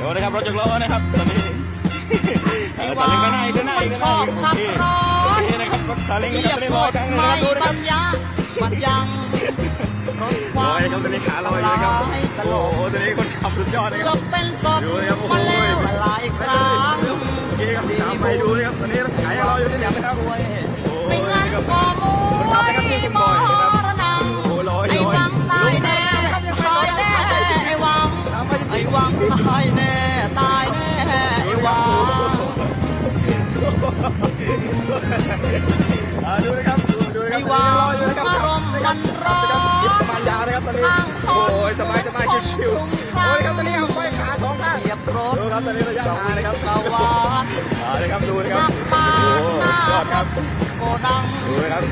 ดูนะครับรถจักรล้อนะครับตอนนี้เออซาเล้งก็น่าอีกก็น่าอีกก็น่าอีกขับร้อนนี่นะครับรถซาเล้งเหก็ยียจะบได้รลอยถครั้งเลยไม่นะครับดูนะคบรรับรยะมันยังรถคลวาอมยครับตอนนี้ขาลอยเลยครับตโอ้ลโหกตอนนี้คนขับสุดยอดเลยคเกืรัอบบเป็นศพดูเลยครับโอ้โหมาแล้วหลายครั้งนี่ครับตามไปดูเลยครับตอนนี้รถไถรออยู่ที่นี่นะครับโอ้โหไม่งั้นนี่ครับก็มุ้คนขับนะครับนี่คุณบอย อ่าดูนะครับ ดูดูนะคไอ้รับวัตอนนี้รออยู่นะครับงอารมณ์มันร้อนยิบประมาณยาวนะครับตอนนี้ โอ้ยสบายสบายชิวๆโอ้ยครับตอนนี้เอาไฟขาสองข้างเหยียบรถดูครับตอนนี้ระยะทางนะครับกวาดอ่าเลยครับดูนะคหรัน้าบปาโอ้ดหน้าสุดยอดรครับถโกดังดูนะครับ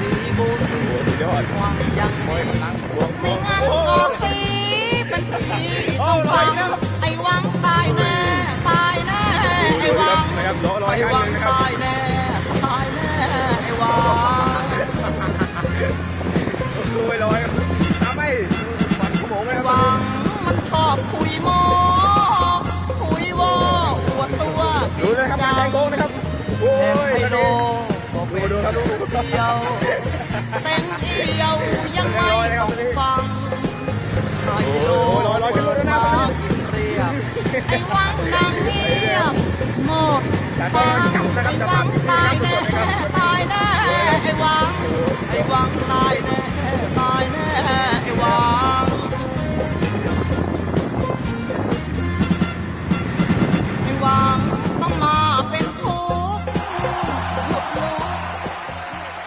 ดีบุญโอ้สุดยอดหวังยังโอ้ยดีมันนั่งบวกไม่งั้นโวังนะครับล้อลอยไอ้างวัหงนึงนะครับตายแน่ตายแน่ไอ้วังดูไปลอยตามไปฝันขโมงไหมครับวังมันชอบคุยโมคุยโวอวดตัวดูนะครับการแทงโค้งนะครับโอ้ยไฮตอนโลนี้บอกดูเป็นดูครับดูเดียวเต้นเอียว ไอ้วังนาง